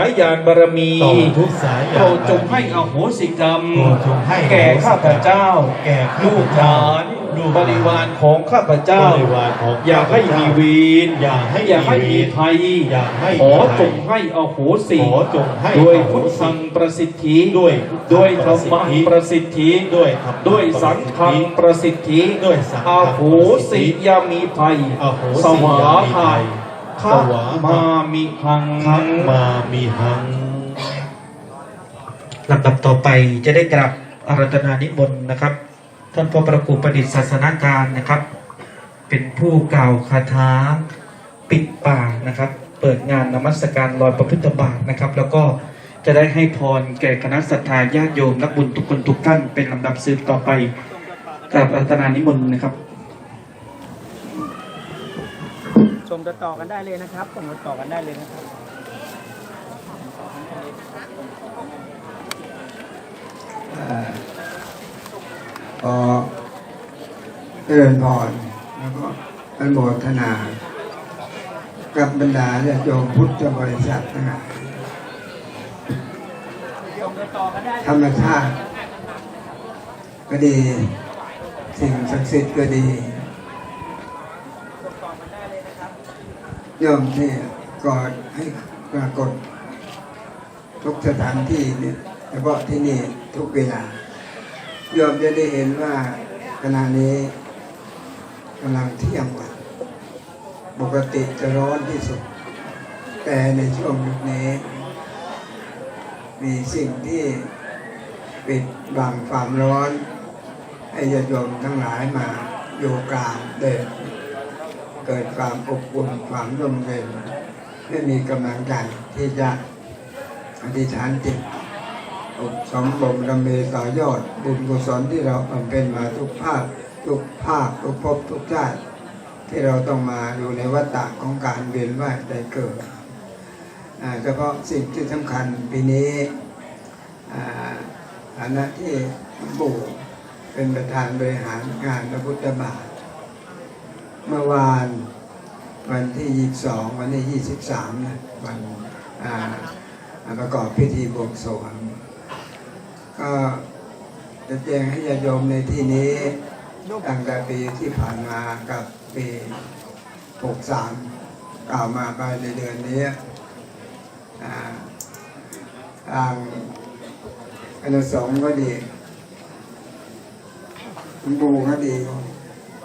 ายยานบารมีต่อทุกสายโปรดจงให้อโหสิกรรม โปรดจงให้แก่ข้าพเจ้า แก่ข้าลูพกหเจ้าลานลูกบริวารของข้าพเจ้าบริวารของอย่าให้มีเวรอย่าให้อย่าให้มีมีเวรภัยอย่าให้ขอภัยจงให้อโหสิขอจงให้ด้วยอโหสิพุทธังประสิทธิด้วยพุทธังด้วยธรรมังปประระสิสิททธิธิด้วยธรรมังด้วยสังฆังประสิทธิด้วยสังฆัอโหสิยามีภัยอโหสิสวายามีภัหายข สวาหะมามิหังทักมามีหังลำดับต่อไปจะได้กราบอารัธนานิมนต์นะครับ ท่านพระประกุประดิษฐ์ศาสนาจารย์นะครับ เป็นผู้กล่าวคาถาปิดป่านะครับ เปิดงานนมัสการลอยประพฤติบาทนะครับ แล้วก็จะได้ให้พรแก่คณะศรัทธาญาติโยมนักบุญทุกคนทุกท่านเป็นลำดับสืบต่อไปกราบอารัธนานิมนต์นะครับ ชมต่อๆกันได้เลยนะครับชมต่อๆกันได้เลยนะครับขอเจริญพรแล้วก็อนุโมทนา กับบรรดาญาติโยมพุทธบริษัททั้งหลายชมต่อๆกันได้ธรรมชาติก็ดี สิ่งศักดิ์สิทธิ์ก็ดี โยมที่ก่อให้ปรากฏ ทุกสถานที่เนี่ยเฉพาะที่นี่ทุกเวลาโยมจะได้เห็นว่าขณะนี้กำลังเที่ยงวันปกติจะร้อนที่สุด แต่ในช่วงยุคนี้ มีสิ่งที่ปิดบังความร้อน ให้ญาติโยมทั้งหลายมาอยู่กลางเดิน เกิดความอบอุ่นความร่มเย็นไม่มีกำลังใจที่จะอธิษฐานจิตอบสมบ่มดำเนินต่อยอด บุญกุศลที่เราบำเพ็ญมาทุกภาคทุกภาคทุกภพทุกชาติที่เราต้องมาอยู่ในวัฏฏะของการเวียนว่ายใจเกิดเฉพาะสิ่งที่สำคัญปีนี้อ่าฐานะที่หลวงปู่เป็นประธานบริหารงานพระพุทธบาท เมื่อวานวันที่ 22 วันที่23นะวันประกอบพิธีบวงสรวงก็จะแจ้งให้ญาติโยมในที่นี้ตั้งแต่ปีที่ผ่านมากับปี 63 กล่าวมาภายในเดือนนี้อ่าทางคณะสงก็ดีคุณบูก็ดี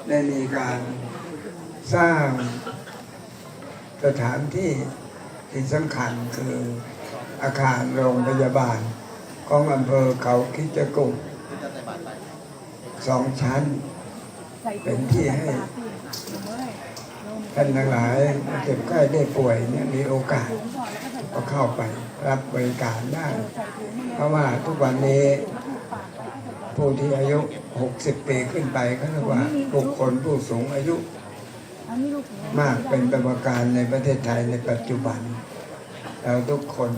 ได้มีการ สร้างสถานที่ที่สำคัญคืออาคารโรงพยาบาล ของอำเภอเขาคิจกุสองชั้น เป็นที่ให้ท่านทั้งหลายเจ็บไข้ได้ป่วยเนี่ยมีโอกาส ก็เข้าไปรับบริการได้ เพราะว่าทุกวันนี้ผู้ที่อายุ 60 ปีขึ้นไปเขาเรียกว่าบุคคลผู้สูงอายุ มากเป็นประการในประเทศไทยในปัจจุบัน เราทุกคน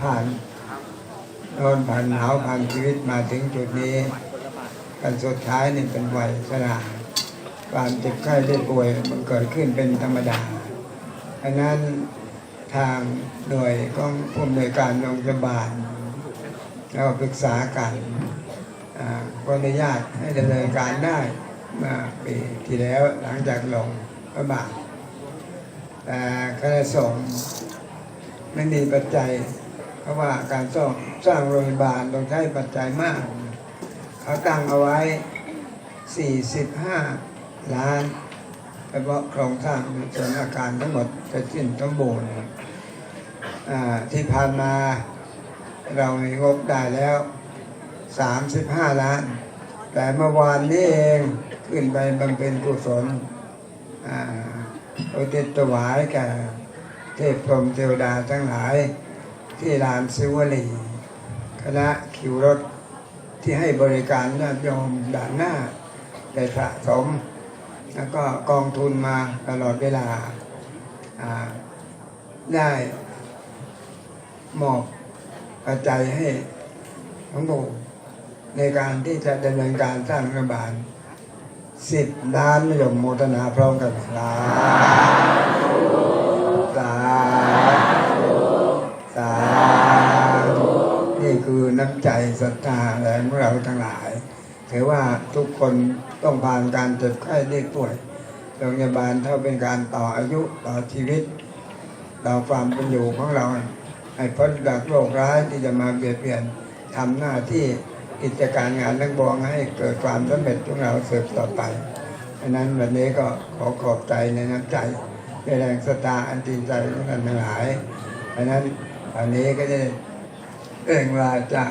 ผ่านนอนผ่านหนาวผ่านชีวิตมาถึงจุดนี้กันสุดท้ายนี่เป็นวัยชราความเจ็บไข้ได้ป่วยมันเกิดขึ้นเป็นธรรมดาดังนั้นทางหน่วยของผู้อำนวยการโรงพยาบาลเราปรึกษากันอ่าก็อนุญาตให้ดำเนินการได้ มื่อปีที่แล้วหลังจากลงพระบาทแต่คณะสงฆ์ไม่มีปัจจัย เพราะว่าการสร้างสร้างโรงพยาบาลต้องใช้ปัจจัยมาก เขาตั้งเอาไว้ 45 ล้านเฉพาะโครงสร้างส่วนอาคารทั้งหมดจะสิ้นสมบูรณ์ที่ผ่านมาเรามีงบได้แล้ว 35 ล้าน แต่เมื่อวานนี้เอง ขึ้นไปบำเพ็ญกุศลอุทิศถวายแก่เทพพรมเทวดาทั้งหลาย ที่ลานซิวลีคณะคิวรถที่ให้บริการญาติโยมด่านหน้าได้สะสม แล้วก็กองทุนมาตลอดเวลาอ่าได้มอบปัจจัยให้ทั้งหมดในการที่จะดำเนินการสร้างรัฐบาล สิบล้านนิยมโมทนาพร้อมกันสาธุสาธุสาคือน้ำใจศรัทธาแรงของเราทั้งหลาย ถือว่าทุกคนต้องผ่านการเจ็บไข้ได้ป่วย โรงพยาบาลเท่าเป็นการต่ออายุต่อชีวิต ต่อความเป็นอยู่ของเรา ให้พ้นจากโรคร้ายที่จะมาเบียดเบียนทำหน้าที่ กิจการงานทั้งบวงให้เกิดความสำเร็จของเราสืบต่อไปดังนั้นวันนี้ก็ขอขอบใจในน้ำใจในแรงศรัทธาอันจริงใจของท่านทั้งหลายดังนั้นวันนี้ก็จะเอ่ยว่าจะ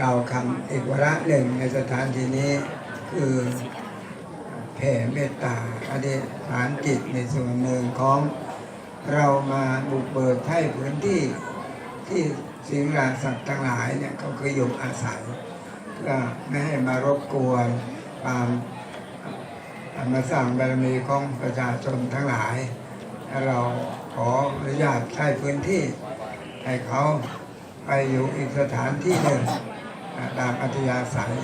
กล่าวคำอีกวาระหนึ่งในสถานที่นี้คือแผ่เมตตาอธิษฐานจิตในส่วนหนึ่งของเรามาบุกเบิกให้พื้นที่ที่ สิ่งราสัตว์ทั้งหลายเนี่ยเขาคยอยู่อาศัยเพื่อไม่ให้มารบกวนความมาสร้างบารมีของประชาชนทั้งหลาย เราขออนุญาตใช้พื้นที่ ให้เขาไปอยู่อีกสถานที่หนึ่งตามอัธยาศัย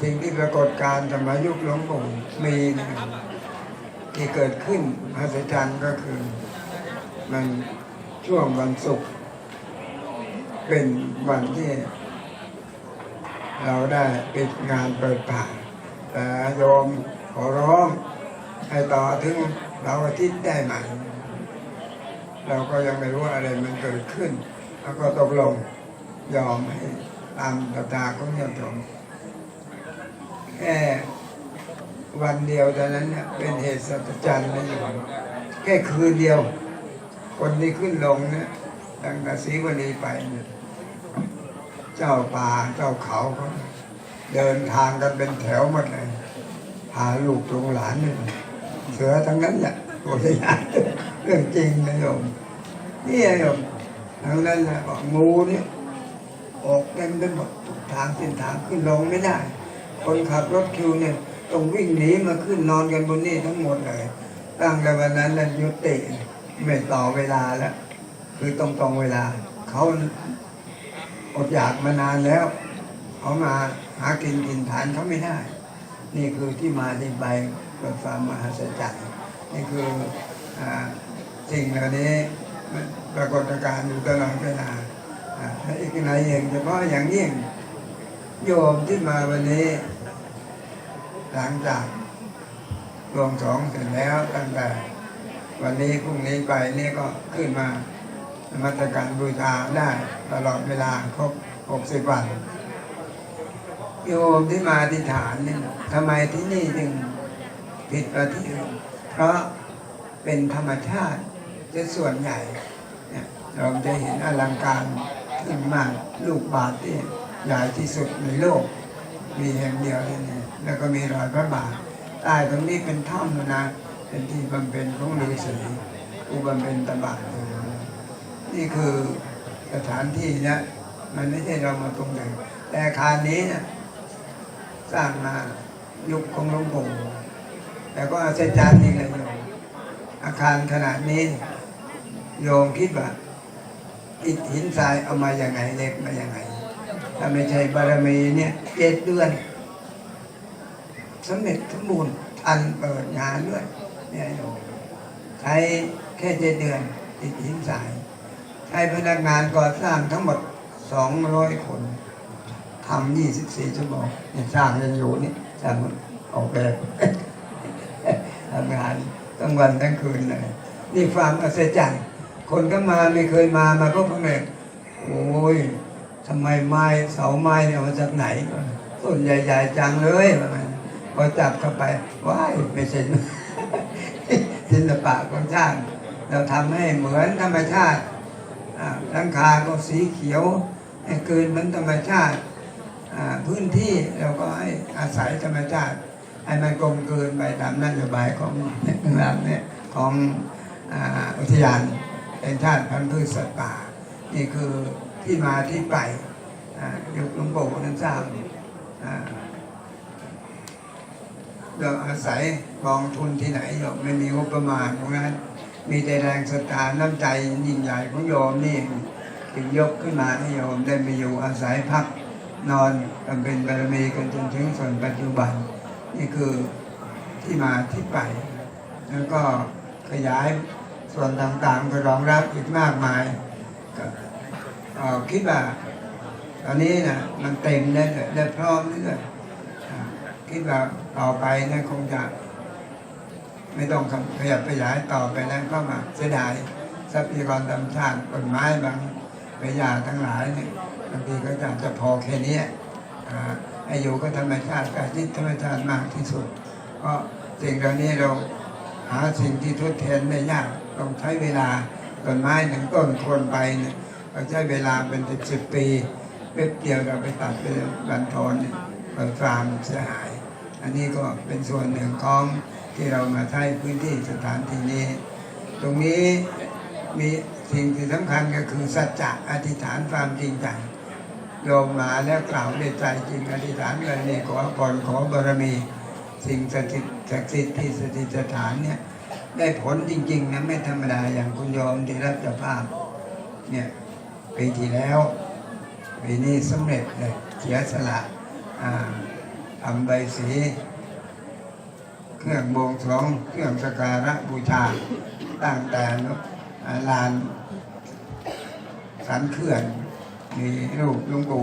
สิ่งที่ปรากฏการณ์สมัยยุคหลวงปู่มีนะที่เกิดขึ้นมหัศจรรย์ก็คือ มันช่วงวันศุกร์ เป็นวันที่ เราได้ปิดงานเปิดป่าแต่โยมขอร้องให้ต่อถึงเราอาทิตย์ได้ไหมเราก็ยังไม่รู้ว่าอะไรมันเกิดขึ้น แล้วก็ตกลงยอมให้ตามตาตาของโยมชมแค่วันเดียวเท่นั้นเนี่ยเป็นเหตุสัจจรรย์นะโยมแค่คืนเดียว คนที่ขึ้นลงเนี่ย ตั้งแต่ศรีวลีไปเนี่ยเจ้าป่าเจ้าเขาเขาเดินทางกันเป็นแถวหมดเลยพาลูกจงหลานเนี่ยเสือทั้งนั้นแหละตัวใหญ่เรื่องจริงนะโยมนี่ไงโยมทั้งนั้นแหละบอกงูเนี่ยออกเต็มไปหมดทุกทางเส้นทางขึ้นลงไม่ได้ คนขับรถคิวเนี่ยต้องวิ่งหนีมาขึ้นนอนกันบนนี่ทั้งหมดเลย ตั้งแต่วันนั้นแล้วยุติไม่ต่อเวลาแล้ว คือตรงตรงๆเวลา เขาอดอยากมานานแล้ว เขามาหากินกินทานเขาไม่ได้ นี่คือที่มาที่ไปเกิดความมหัศจรรย์นี่คืออสิ่งเหล่านี้ปรากฏการณ์อยู่ตลอดเวลาและอีกในเองเฉพาะอย่างยิ่งโยมที่มาวันนี้ หลังจากรวมสองเสร็จแล้วตั้งแต่วันนี้พรุ่งนี้ไปนี่ก็ขึ้นมา มัสการบูชาได้ตลอดเวลาครบหกสิบวัน โยมที่มาที่ฐานเนี่ยทำไมที่นี่จึงผิดกว่าที่อื่นเพราะเป็นธรรมชาติจะส่วนใหญ่เนี่ยเราจะเห็นอลังการขึ้นมากลูกบาทที่ใหญ่ที่สุดในโลก มีแห่งเดียวเลยเนี่ยแล้วก็มีรอยพระบาทใต้ตรงนี้เป็นถ้ำนะ เป็นที่บำเพ็ญของฤาษีอุบำเพ็ญตบะนี่ี่คือสถานที่เนี่ยมันไม่ใช่เรามาตรงไหนแต่อาคารนี้เนี่ยสร้างมายุคของหลวงปู่แต่ก็อาจารย์นี่แหละโยมอาคารขนาดนี้ โยมคิดว่าอิฐหินทรายเอามาอย่างไงเล็กมาอย่างไงถ้าไม่ใช่บารมีเนี่ยเจ็ดเดือนสำเร็จสมบูรณ์ทันเปิดงานด้วยเนี่ยโยมใช้แค่เจ็ดเดือนติดหินสาย ใช้พนักงานก่อสร้างทั้งหมดสองร้อยคนทำยี่สิบสี่ชั่วโมงเนี่ยสร้างยังอยู่นี่สร้างออกแบบทำงานทั้งวันทั้งคืนเลยนี่ความอัศจรรย์คนก็มาไม่เคยมามาก็เพิ่งเลยโอ้ยทำไมไม้เสาไม้เนี่ยมาจากไหนต้นใหญ่ๆจังเลยประมาณพอจับเข้าไปว้ายไม่ใช่ศิลปะของช่างเราทำให้เหมือนธรรมชาติ หลังคาก็สีเขียวให้เกินเหมือนธรรมชาติพื้นที่เราก็ให้อาศัยธรรมชาติให้มันกลมเกินไปตามนโยบายของรัฐเนี่ยของอุทยานเป็นชาติพันธุ์พืชสัตว์ป่า นี่คือที่มาที่ไปยุคหลวงปู่นั้นสร้างอ่าเราอาศัยกองทุนที่ไหนโยมไม่มีงบประมาณตรงนั้น มีแต่แรงศรัทธาน้ำใจยิ่งใหญ่ของโยมนี่ถึงยกขึ้นมาให้โยมได้มาอยู่อาศัยพักนอนกันเป็นบารมีกันจนถึงส่วนปัจจุบัน นี่คือที่มาที่ไป แล้วก็ขยายส่วนต่างๆก็รองรับอีกมากมายก็คิดว่าตอนนี้นะมันเต็มได้เลยได้พร้อมเลยอ่คิดว่าต่อไปนะคงจะ ไม่ต้องขยับขยายต่อไปแล้วก็มาเสียดายทรัพยากรธรรมชาติต้นไม้บางระยาทั้งหลายเนี่ยบางทีก็จะจะพอแค่นี้อายู่ก็ธรรมชาติการที่ธรรมชาติมากที่สุด เพราะสิ่งเหล่านี้เราหาสิ่งที่ทดแทนได้ยากต้องใช้เวลาต้นไม้หนึ่งต้นโคนไปเนี่ยเราใช้เวลาเป็นสิบสิบปีเว็บเดียวเราไปตัดไปบันทอนเนี่ยเปิดฟาร์มเสียหาย อันนี้ก็เป็นส่วนหนึ่งของ ที่เรามาใช้พื้นที่สถานที่นี้ ตรงนี้มีสิ่งที่สำคัญก็คือสัจจะอธิษฐานความจริงจังมาแล้วกล่าวด้วยใจจริงอธิษฐานเลยนี่ขอพรขอบารมี สิ่งศักดิ์สิทธิ์ที่สถิตสถานเนี่ยได้ผลจริงๆนะไม่ธรรมดาอย่างคุณโยมที่รับเจ้าภาพเนี่ยปีที่แล้วปีนี้สำเร็จเลยเสียสละทำใบสี เครื่องบวงสรวงเครื่องสการะบูชา ตั้งแต่ลานสันเขื่อน มีรูปลุงปู่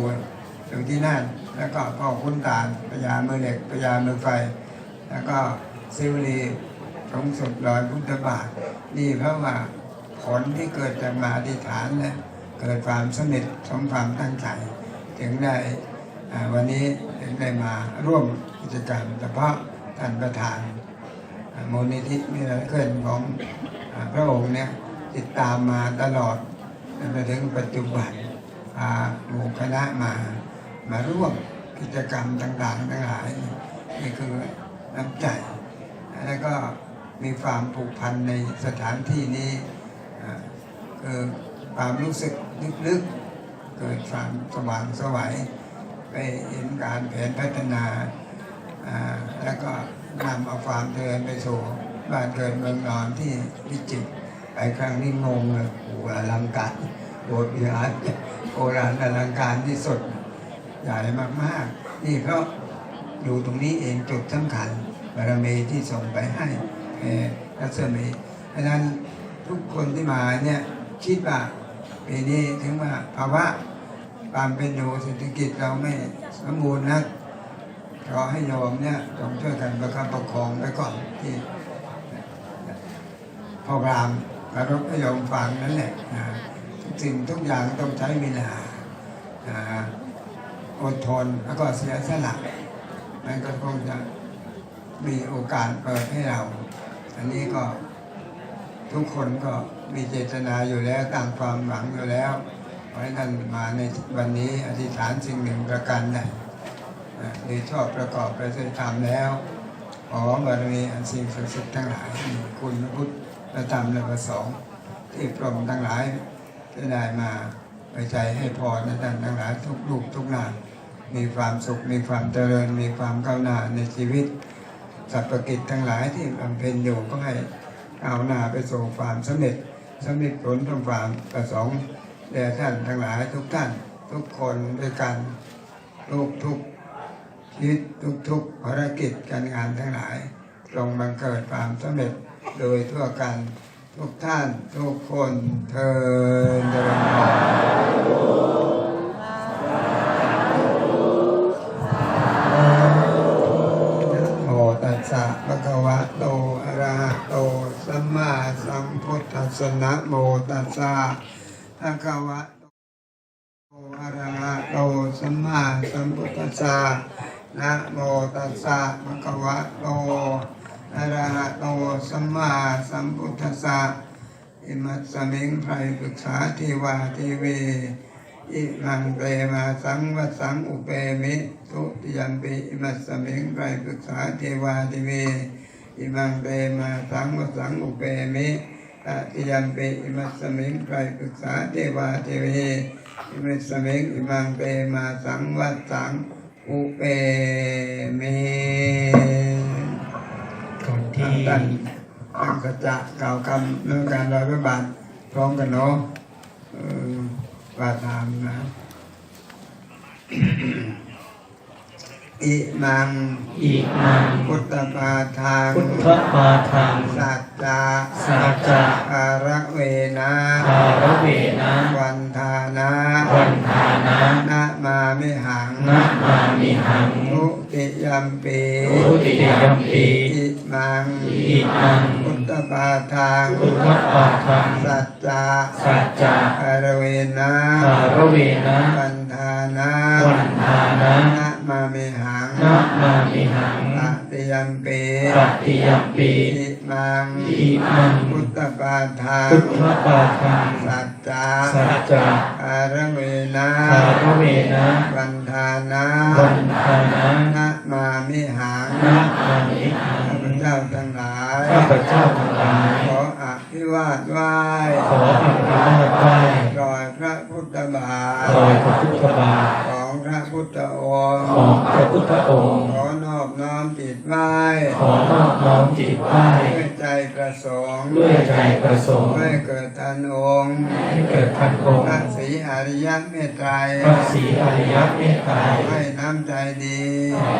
อยู่ที่นั่น แล้วก็พ่อคุณตาลพญาเมือเหล็กพญาเมือไฟ แล้วก็ซิวลีสงสุดลอยพุทธบาท นี่เพราะว่าผลที่เกิดจากมาอธิษฐานเนี่ยเกิดความสำเร็จสมความตั้งใจถึงได้วันนี้ถึงได้มาร่วมกิจกรรมเฉพาะท่านประธาน มูลนิธิมิราเคิลของอ่าพระองค์เนี่ยติดตามมาตลอดจนถึงปัจจุบันพาหมู่คณะมา มาร่วมกิจกรรมต่างๆทั้งหลายนี่คือน้ำใจ แล้วก็มีความผูกพันในสถานที่นี้คือความรู้สึกลึกๆ เกิดความสว่างสวัยไปเห็นการแผนพัฒนาแล้วก็ นำเอาความเจริญไปสู่บ้านเกิดเมืองนอนที่พิจิตรไปครั้งนี้งงเลยโอ้อลังการโบสถ์วิหารโบราณอลังการที่สุดใหญ่มากๆ นี่เพราอยู่ตรงนี้เองจุดสำคัญบารมีที่ส่งไปให้แผ่รัศมีเพราะนั้นทุกคนที่มาเนี่ยคิดว่าปีนี้ถึงว่าภาวะความเป็นอยู่เศรษฐกิจเราไม่สมบูรณ์นะ ขอให้โยมเนี่ยจงช่วยกันประคับประคองไปก่อนที่พอรามกระรบให้โยมฟังนั่นแหละนะทุกสิ่งทุกอย่างต้องใช้เวลานะอดทนแล้วก็เสียสละมันก็คงจะมีโอกาสเปิดให้เรา อันนี้ก็ทุกคนก็มีเจตนาอยู่แล้วตั้งความหวังอยู่แล้ว เพราะฉะนั้นมาในวันนี้อธิษฐานสิ่งหนึ่งประการใดนะ หรือชอบประกอบไปด้วยธรรมแล้วขอบารมีอันสิ่งศักดิ์สิทธิ์ทั้งหลายมีคุณพระพุทธพระธรรมและพระสงฆ์ที่พรหมทั้งหลายจะได้มาไปใจให้พรในท่านทั้งหลายทุกลูกทุกนามมีความสุขมีความเจริญมีความก้าวหน้าในชีวิตสัพพกิจทั้งหลายที่บำเพ็ญอยู่ก็ให้ก้าวหน้าไปสู่ความสำเร็จสำเร็จผลทำความประสงค์แด่ท่านทั้งหลายทุกท่านทุกคนด้วยกันทุกทุก ชีวิตทุกๆภารกิจการงานทั้งหลายจงบังเกิดความสำเร็จโดยทั่วกันทุกท่านทุกคนเทินเดินทางนะโมตัสสะภะคะวะโตอะระหะโตสัมมาสัมพุทธัสสะนะโมตัสสะภะคะวะโตอะระหะโตสัมมาสัมพุทธัสสะ นะโมตัสสะภะคะวะโตอะระหะโตสัมมาสัมพุทธัสสะอิมัสสมิงไพรปรึกษาทีวาทีเวอิมังเตมาสังวัสสังอุเปมิทุติยัมปิอิมัสสมิงไพรปรึกษาทีวาทีเวอิมังเตมาสังวัสสังอุเปมิตติยัมปิอิมัสสมิงไพรปรึกษาเทวาเทเวอิมิสมิงอิมังเตมาสังวัสัง อุเปเมก่อนที่ท่านตั้งสัจจะกล่าวคำเรื่องการลอยพระบาทพร้อมกันเนาะเออว่าตามนะ อิมัง อิมัง พุทธปาทางพุทธปาทังสัจจะสัจจะอาระเวนะคารเวนะ วันทานะวันทานะนะมามิหังนะมามิหังทุติยัมปีทุติยัมปีอิมัง อิมัง พุทธปาทางพุทธปาทังสัจจาสัจจะอารเวนะสารเวนะ วันทานะวันทานะนะ มามิหังนะมามิหังตติยัมปีปฏิยัมปีอิมังอิมังพุทธปาทางพุทธปาทังสัจจาสัจจะอารเวนะสารเวนะวันทานะวันทานะนะมามิหังนะมามิหังข้าพเจ้าทั้งหลายข้าพเจ้าทั้งหลายขออภิวาทไหว้ขออภิวาทไหว้รอยพระพุทธบาทรอยพระพุทธบาทของพ ระพุทธองค์ของพระพุทธองค์ ขอนอบน้อมจิตไหว้ขอนอบน้อมจิตไหว้ด้วยใจประสงค์ด้วยใจประสงค์ให้เกิดทันองค์ให้เกิดทันองค์พระศรีอริยเมตไตรพระศรีอริยเมตไตรให้น้ำใจดี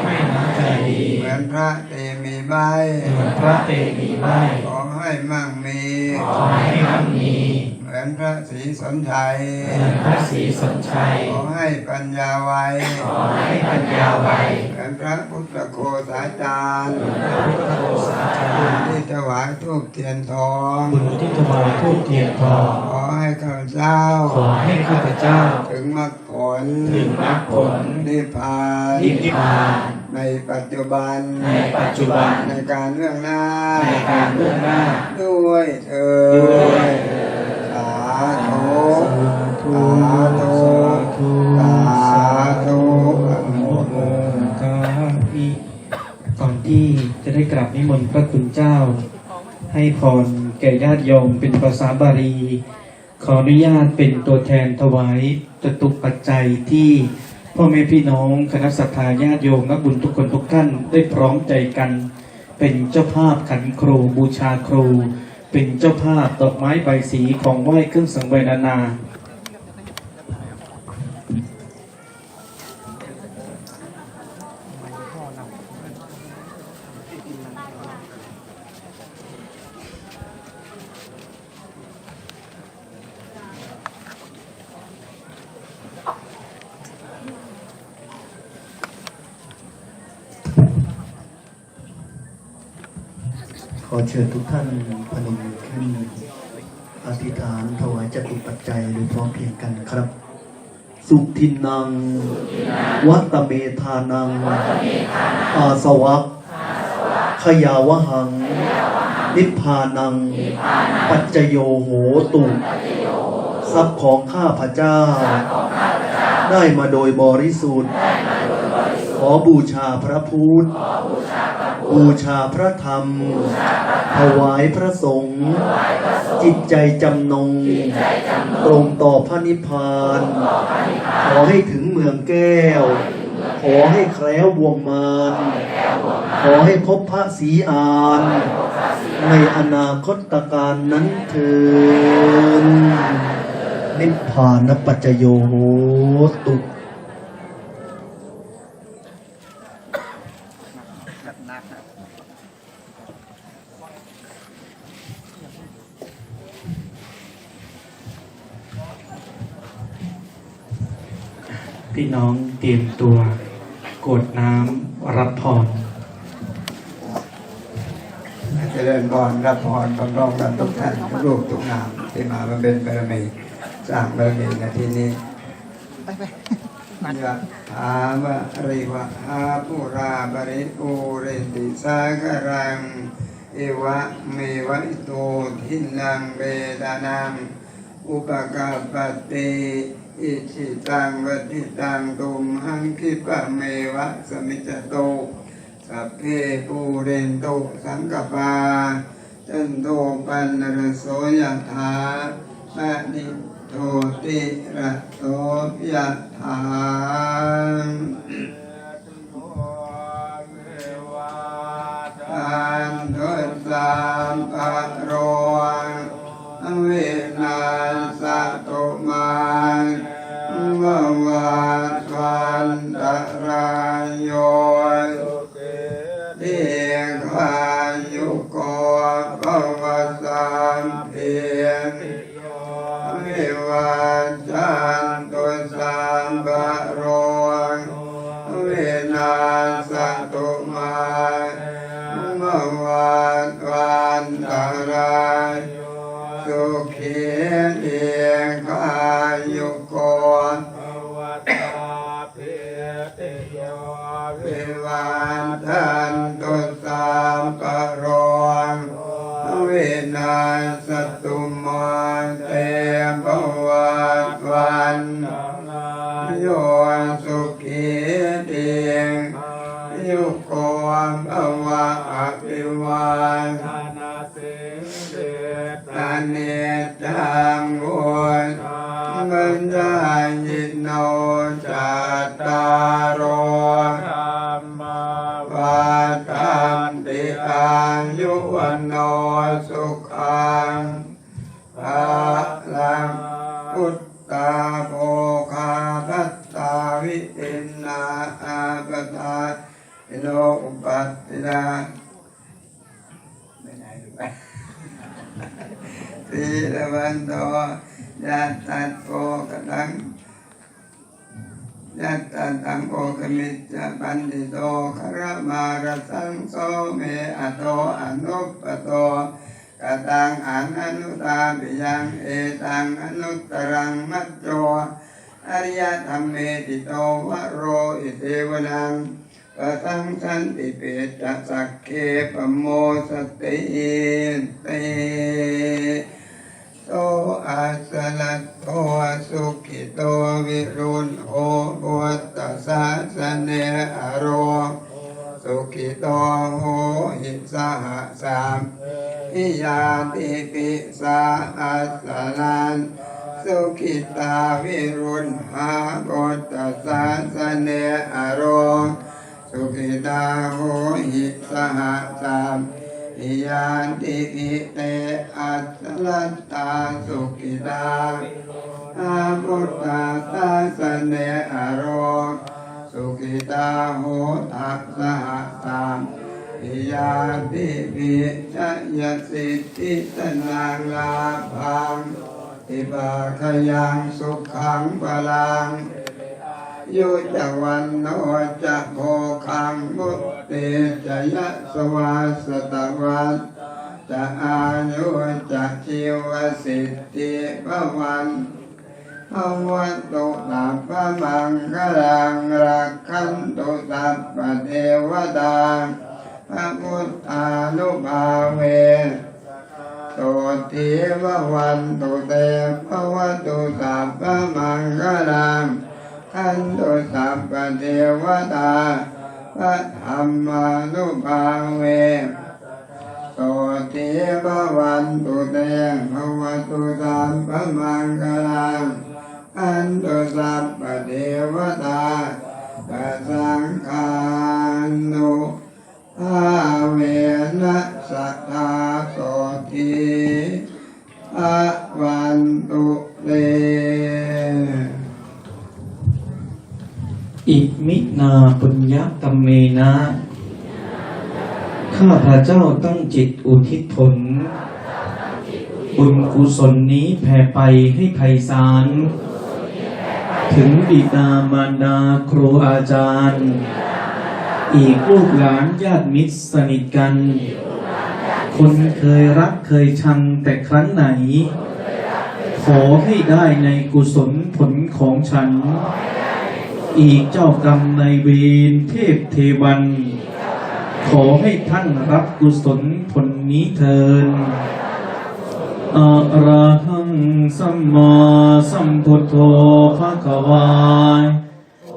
ให้น้ำใจดีเหมือนพระเตมีใบเหมือนพระเตมีไม้ขอให้มั่งมีขอให้มั่งมีเหมือ นพระศรีสนชัยเหมือนพระศรีสนชัย ขอให้ปัญญาไวขอให้ปัญญาไวเหมือนพระพุทธโคสาจารย์พระพุทธโฆษาจารย์ที่ถวายทูปเทียนทองบุญที่ถวายทูปเทียนทอง ขอให้ข้าพเจ้า ขอให้ข้าพเจ้า ถึงมรรคผล ถึงมรรคผลนิพพานนิพพานในปัจจุบัน ในปัจจุบัน ในการเรื่องหน้า ในการเบื้องหน้า ด้วยเธอด้วยสา ธุสาธุสาธุอนุโมทนาครับมีก่อนที่จะได้กราบนิมนต์พระคุณเจ้า ให้พรแก่ญาติโยมเป็นภาษาบาลี ขออนุญาตเป็นตัวแทนถวายจตุปัจจัยที่พ่อแม่พี่น้องคณะสัตยาญาติโยมนักบุญทุกคนทุกท่านได้พร้อมใจกัน เป็นเจ้าภาพขันครูบูชาครู เป็นเจ้าภาพดอกไม้ใบสีของไหว้เครื่องสังเวยนานา ขอเชิญทุกท่าน พนมขึ้นอธิษฐานถวายจตุปัจจัยโดยพร้อมเพรียงกันครับ สุทินัง วัตเมธานัง อาสวัคขยาวหัง นิพพานัง ปัจจโยโหตุทรัพย์ของข้าพเจ้า ได้มาโดยบริสุทธิ์ ขอบูชาพระพุทธ บูชาพระธรรม ถวายพระสงฆ์จิตใจจำนง ตรงต่อพระนิพพาน ขอให้ถึงเมืองแก้ว ขอให้แคล้วบวงมารขอให้พบพระศรีอาน ในอนาคตการนั้นเถินนิพพานปัจจโยโหตุ ตรียมตัวกรวดน้ำรับพรเจริญพรรับพรพร้อมๆกันทุกท่านทุกรูปทุกนามที่มาบำเพ็ญบารมีสร้างบารมีในที่นี้ยะถาวะริวะหาปุราบริปูเรนติสากรัง เอวะเมวะอิโตทินังเบดานังอุปกาปติ อิชิตังวติตังตุมหังคิปะเมวะสมิจจโตสัพเพปูเรนโตสังกปาจันโทปันนรโสยถาปะนิโทติระโสยถาการทดสามปะโรง เวนัสตุมาเมื่อวานวันตรายโยเดียงวายุโกภวสามเพียงวิวา can ตาวิตินนาอาปตาโนอุปัตตินาไม่ไหนหรือไปสีละวันโตยะตัดโภกตังยัตตาตังโอกมิจจปันติโตคารมารสังโสเมอโตอนุปโตกตังอนอนุตาปิยังเอตังอนุตตรังมัจโจ อริยธรรมเมติโตวโรอิเทวนังปะทังสันติเปตสักเคปโมสติเตโตอาสลัตโตสุขิโตวิรุณโอบุตตสาสเนอโรสุขิโตโหหิสหสามอิยาติปิสาอัสสลาน สุขิตาวิรุณหาบุตตสาสเนอโร สุขิตาโหหิสหสามอิยานติอิเตอัตลัตตาสุขิตาอาพุทธาตาสเนอโร สุขิตาโหตัสสหตามอิยานติวิชยสิทธิตนังลาภัง อิบาคยังสุขังพลังยุจวันโนจะโภคังมุตติจยะสวาสตวันจะอายุจะชีวสิทธิพวันภวันตุตัพพะมังคลังรักขันตุสัพพะเทวดาพระพุทธานุภาเว ตุทีววันตุเตภวตุสัพพมังคลังขันตุสัพพเทวตาพระธรรมานุภาเวโตติภวันตุเตภวตุสัพพมังคลังขันตุสัพพเทวตาพระสังฆานุ ภาเวนะสัทธาโสติภวันตุเตอิมินาปุญญกรรมเมนะ ข้าพระเจ้าตั้งจิตอุทิศผล บุญกุศลนี้แผ่ไปให้ไพศาล ถึงบิดามารดาครูอาจารย์ อีกลูกหลานญาติมิตรสนิทกัน คนเคยรักเคยชังแต่ครั้งไหน ขอให้ได้ในกุศลผลของฉัน อีกเจ้ากรรมในเวรเทพเทวัน ขอให้ท่านรับกุศลผลนี้เทินอะระหังสัมมาสัมพุทโธภะคะวา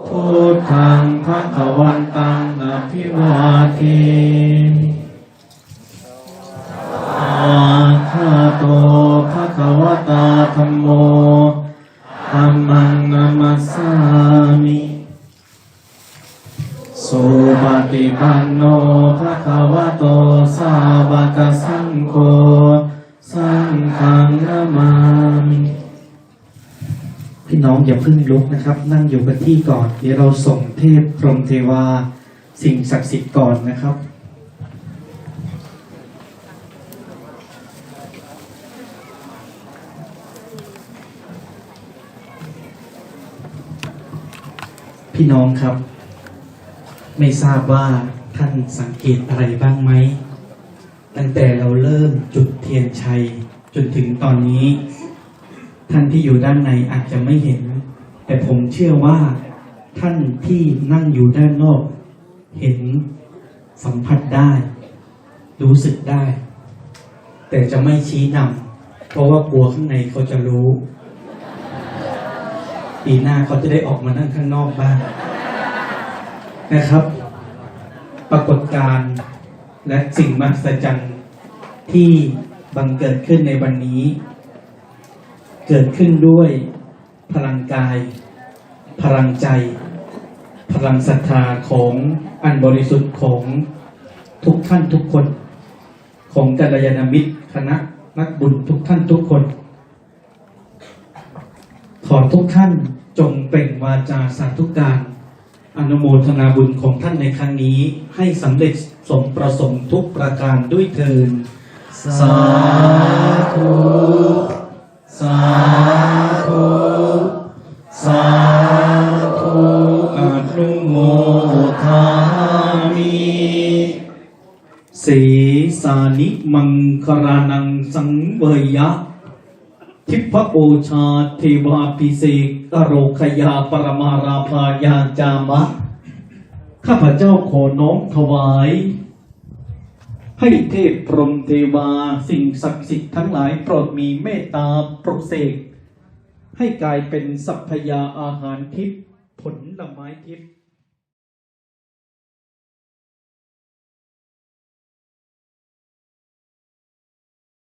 พุทธังภะคะวันตังอภิวาที ลุกนะครับ นั่งอยู่กับที่ก่อน เดี๋ยวเราส่งเทพพรหมเทวา สิ่งศักดิ์สิทธิ์ก่อนนะครับพี่น้องครับ ไม่ทราบว่าท่านสังเกตอะไรบ้างไหม ตั้งแต่เราเริ่มจุดเทียนชัย จนถึงตอนนี้ ท่านที่อยู่ด้านในอาจจะไม่เห็น แต่ผมเชื่อว่าท่านที่นั่งอยู่ด้านนอก เห็นสัมผัสได้ รู้สึกได้ แต่จะไม่ชี้นำเพราะว่ากลัวข้างในเขาจะรู้ปีหน้าเขาจะได้ออกมานั่งข้างนอกบ้างนะครับ ปรากฏการณ์และสิ่งมหัศจรรย์ที่บังเกิดขึ้นในวันนี้ เกิดขึ้นด้วย พลังกาย พลังใจ พลังศรัทธาของอันบริสุทธิ์ของทุกท่านทุกคน ของกัลยาณมิตรคณะนักบุญทุกท่านทุกคน ขอทุกท่านจงเปล่งวาจาสาธุการอนุโมทนาบุญของท่านในครั้งนี้ ให้สำเร็จสมประสงค์ทุกประการด้วยเทินสาธุสาธุ สาธุอนุโมทามิสีสานิมังคารานังสังเวยะ ทิพโอชาเทวาพิเศษกโรคยาปรมาราภายาจามะ ข้าพเจ้าขอน้อมถวายให้เทพพรหมเทวาสิ่งศักดิ์สิทธิ์ทั้งหลายโปรดมีเมตตาโปรดเสก ให้กลายเป็นสัพพยาอาหารทิพย์ผลละไม้ทิพย์